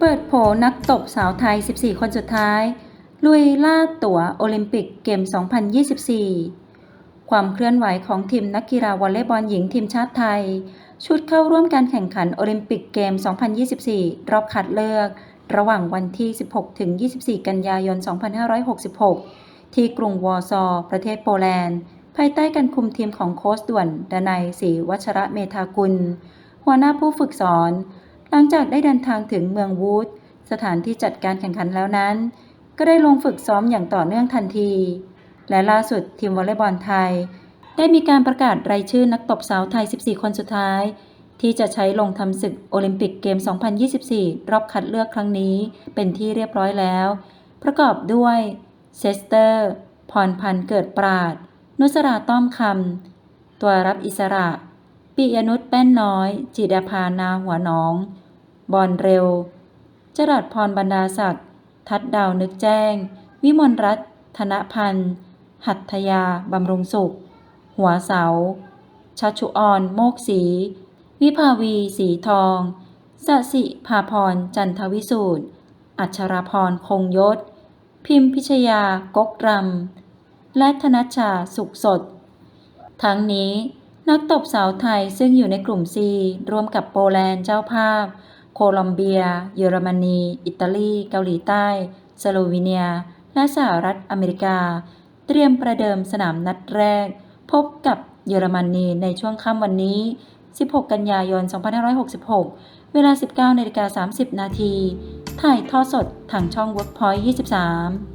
เปิดโผนักตบสาวไทย 14 คนสุดท้าย ลุยล่าตั๋วโอลิมปิกเกม 2024 ความเคลื่อนไหวของทีมนักกีฬาวอลเลย์บอลหญิงทีมชาติไทย ชุดเข้าร่วมการแข่งขันโอลิมปิกเกม 2024 รอบคัดเลือก ระหว่างวันที่ 16 ถึง 24 กันยายน 2566 ที่กรุงวอร์ซอ ประเทศโปแลนด์ ภายใต้การคุมทีมของโค้ชด่วนดนัยศรีวัชระเมธากุล หัวหน้าผู้ฝึกสอน หลังจากได้เดินทางถึงเมืองวูดสถานที่จัดการแข่งขันแล้วนั้น ก็ได้ลงฝึกซ้อมอย่างต่อเนื่องทันที และล่าสุดทีมวอลเลย์บอลไทย ได้มีการประกาศรายชื่อนักตบสาวไทย 14 คนสุดท้าย ที่จะใช้ลงทำศึกโอลิมปิกเกม 2024 รอบคัดเลือกครั้งนี้ เป็นที่เรียบร้อยแล้ว ประกอบด้วยเซสเตอร์ พรพันธ์เกิดปราด นุสราต้อมคำตัวรับอิสระปิยนุชแป้นน้อย จิดาภานาหัวหนอง บอลเร็ว จรัสพรบรรดาศักดิ์ ทัดดาวนึกแจ้ง วิมลรัตน์ธนพันธ์ หัตถยา บำรุงสุข หัวเสา ชัชชุออนโมกศีวิภาวีสีทองสสิภาพร จันทวิสูตร อัชราพร คงยศ พิมพิชยากกรำ และธนชาสุขสด ทั้งนี้นักตบสาวไทยซึ่งอยู่ในกลุ่ม C ร่วมกับโปแลนด์เจ้าภาพ โคลอมเบีย เยอรมนี อิตาลี เกาหลีใต้ สโลวีเนีย และสหรัฐอเมริกา เตรียมประเดิมสนามนัดแรก พบกับเยอรมนีในช่วงค่ำวันนี้ 16 กันยายน 2566 เวลา 19นาฬิกา30 นาที ถ่ายทอดสดทางช่อง Workpoint 23